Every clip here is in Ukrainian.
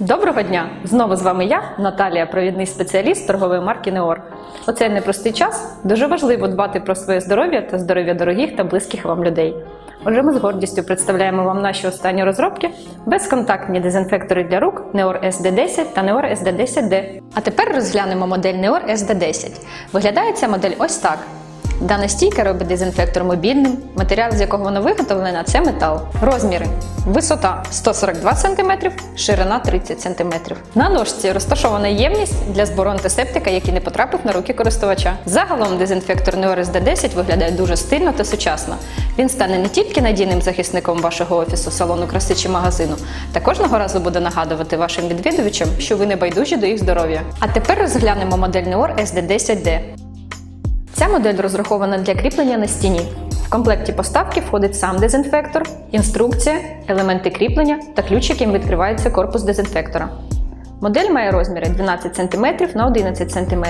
Доброго дня! Знову з вами я, Наталія, провідний спеціаліст торгової марки Неор. У цей непростий час дуже важливо дбати про своє здоров'я та здоров'я дорогих та близьких вам людей. Отже, ми з гордістю представляємо вам наші останні розробки безконтактні дезінфектори для рук Neor SD10 та Neor SD10D. А тепер розглянемо модель Neor SD10. Виглядає ця модель ось так. Дана стійка робить дезінфектор мобільним. Матеріал, з якого воно виготовлено, це метал. Розміри: висота 142 см, ширина 30 см. На ножці розташована ємність для збору антисептика, який не потрапив на руки користувача. Загалом дезінфектор Neor SD10 виглядає дуже стильно та сучасно. Він стане не тільки надійним захисником вашого офісу, салону краси чи магазину, та кожного разу буде нагадувати вашим відвідувачам, що ви не байдужі до їх здоров'я. А тепер розглянемо модель Neor SD10D. Ця модель розрахована для кріплення на стіні. В комплекті поставки входить сам дезінфектор, інструкція, елементи кріплення та ключ, яким відкривається корпус дезінфектора. Модель має розміри 12 см на 11 см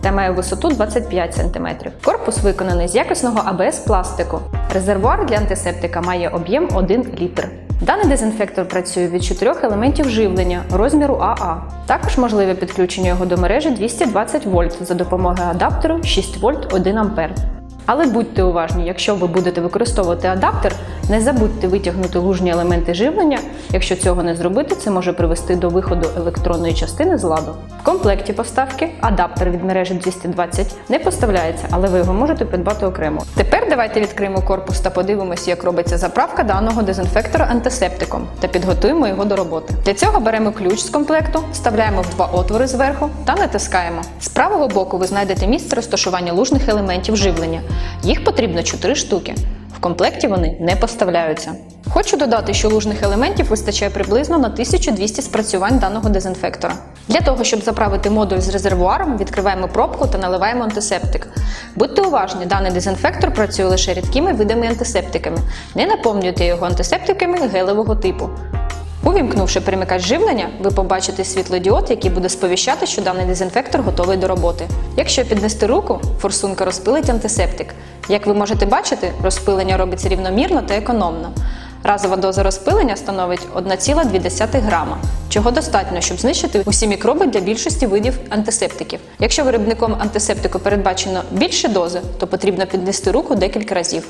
та має висоту 25 см. Корпус виконаний з якісного АБС пластику. Резервуар для антисептика має об'єм 1 літр. Даний дезінфектор працює від чотирьох елементів живлення розміру АА. Також можливе підключення його до мережі 220 вольт за допомогою адаптеру 6 вольт 1 ампер. Але будьте уважні, якщо ви будете використовувати адаптер, не забудьте витягнути лужні елементи живлення. Якщо цього не зробити, це може привести до виходу електронної частини з ладу. В комплекті поставки адаптер від мережі 220 не поставляється, але ви його можете придбати окремо. Тепер давайте відкриємо корпус та подивимося, як робиться заправка даного дезінфектора антисептиком та підготуємо його до роботи. Для цього беремо ключ з комплекту, вставляємо в два отвори зверху та натискаємо. З правого боку ви знайдете місце розташування лужних елементів живлення. Їх потрібно 4 штуки. В комплекті вони не поставляються. Хочу додати, що лужних елементів вистачає приблизно на 1200 спрацювань даного дезінфектора. Для того, щоб заправити модуль з резервуаром, відкриваємо пробку та наливаємо антисептик. Будьте уважні, даний дезінфектор працює лише рідкими видами антисептиками. Не наповнюйте його антисептиками гелевого типу. Увімкнувши перемикач живлення, ви побачите світлодіод, який буде сповіщати, що даний дезінфектор готовий до роботи. Якщо піднести руку, форсунка розпилить антисептик. Як ви можете бачити, розпилення робиться рівномірно та економно. Разова доза розпилення становить 1,2 грама, чого достатньо, щоб знищити усі мікроби для більшості видів антисептиків. Якщо виробником антисептику передбачено більше дози, то потрібно піднести руку декілька разів.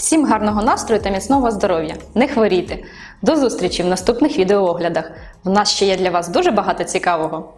Всім гарного настрою та міцного здоров'я! Не хворійте! До зустрічі в наступних відеооглядах. В нас ще є для вас дуже багато цікавого.